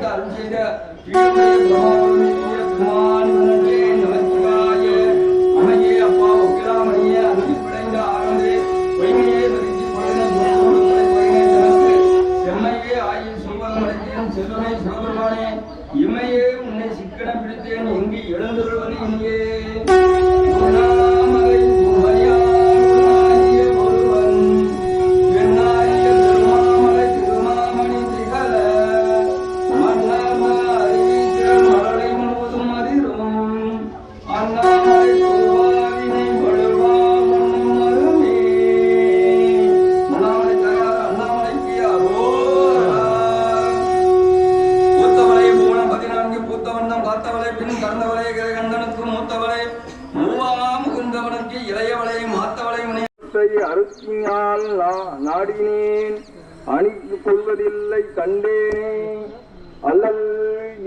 感激的，与你。நாடினேன் அணிந்து கொள்வதில்லை கண்டேனே. அல்லல்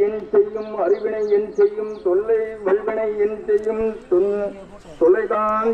என் செய்யும் அறிவினை என் செய்யும் தொல்லை வல்வினை என் செய்யும் தொலைதான்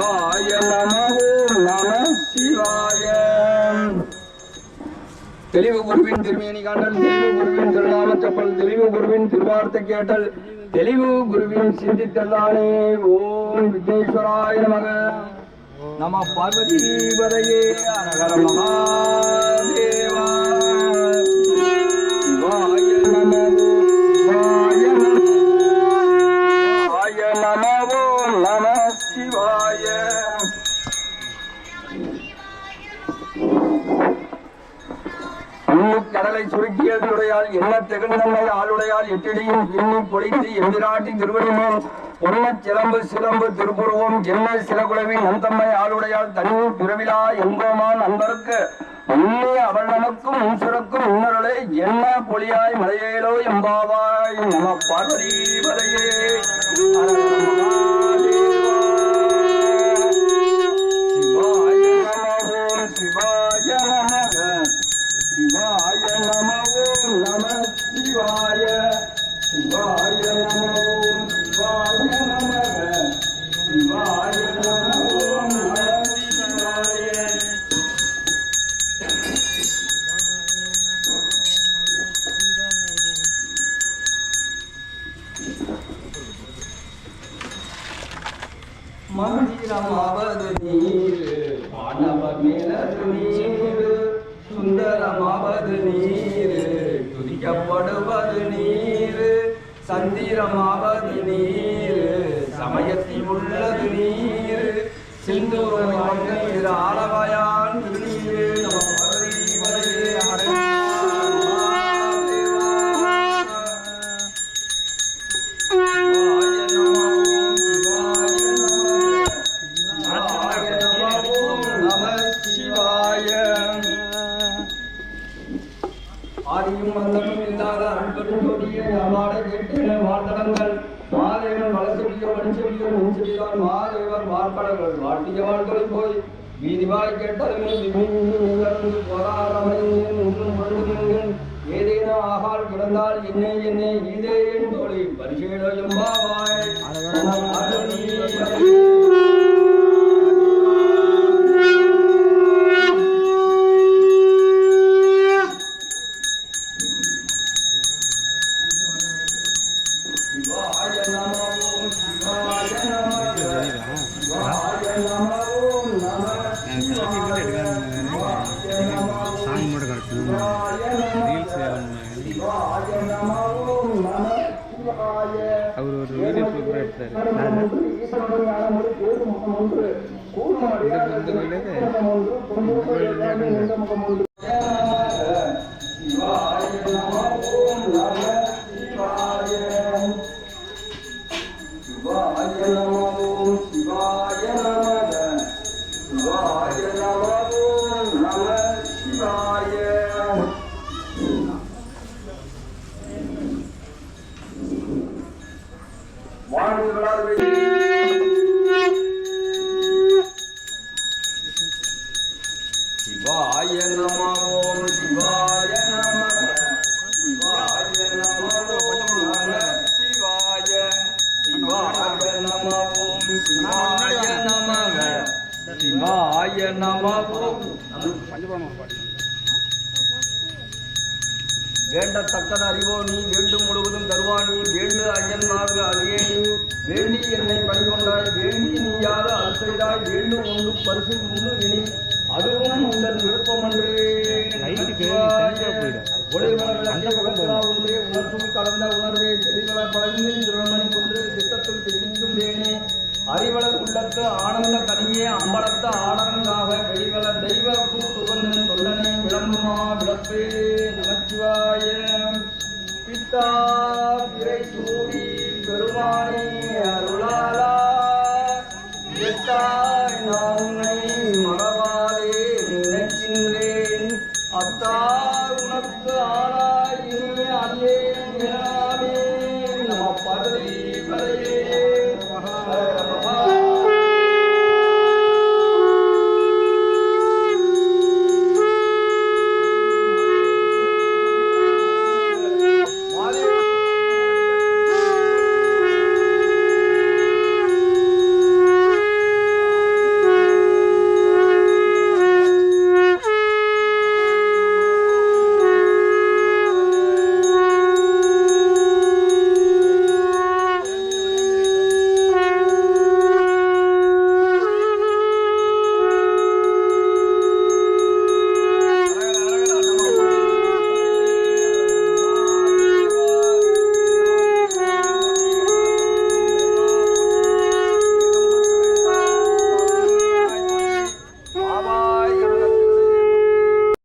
சிவாய நம ஓம் நம சிவாய. தெளிவு குருவின் திருமேனி காண்டல் தெளிவு குருவின் திருநாம செப்பல் தெளிவு குருவின் திருவார்த்தை கேட்டல் தெளிவு குருவின் சிந்தித்தல்லானே ஓம் விக்னேஸ்வராய நமக. நம பார்வதி பதையே அனகர மகாதேவா. கடலை உடையால் என்ன திகழ்ந்தன்மை ஆளுடையால் எட்டிடியும் இன்னும் பொழித்து எம்பிராட்டி திருவடிமேல் பொன்ன சிலம்பு சிலம்பு திருப்புருவம் என்ன சிலகுலவி நந்தம்மை ஆளுடையால் தண்ணீர் பிறவிலா எங்கோமான் அன்பருக்கு உண்மை அவள் நமக்கும் முன்சுரக்கும் இன்னொருளை என்ன பொழியாய் மலையேலோ எம்பாவாய்? நம பார்வதி மலையே. மந்திரமாவது நீர் வானவர் மேலது நீர் சுந்தரமாவது நீர் துதிக்கப்படுவது நீர் சந்திரமாவது நீர் சமயத்தில் உள்ளது நீர் சிந்தூரம் நீர் வாழ்த்தடங்கள் மாதேவன் வளசெடிய மனுஷெடிய முன்செடியால் மாதேவர் வார்ப்படங்கள் வாட்டிய வாழ்களை போய் வீதிவாய் கேட்டதுமே போராடமையின் ஒன்றும் முழுதுங்கள் ஏதேனும் ஆகால் கிடந்தால் என்னே என்னே இதே என் தோழி பரிசேட எம்பாவாய் ಅವರು ವೀಡಿಯೋ ಕೂಡ ಇರ್ತಾರೆ ಒಳ್ಳೆಯದೇ சிவாய நம சிவாய நம வேண்டத்தக்கது அறிவோ நீ வேண்டும் முழுவதும் தருவானி வேண்டு ஐயன்மார்கள் அறியே வேண்டி என்னை பணிகொண்டாய் வேண்டி நீயாத அது செய்தாய் வேண்டும் ஒன்று பரிசு உண்டு இனி அதுவும் உங்கள் விருப்பமன்றே லைட்டுக்கு சென்டரா கலந்த உணர்வே தெளிவள பழகின் திருமணி கொன்று சித்தத்தில் தெரிவிக்கும் தேனே அறிவளர் உள்ளத்து ஆனந்த கனியே அம்பலத்த ஆடரங்காக வெளிவள தெய்வ கூட்டுகந்தன் தொண்டனை விளம்புமா விளப்பே நமச்சிவாய பித்தா பிறை சூடி பெருமானே.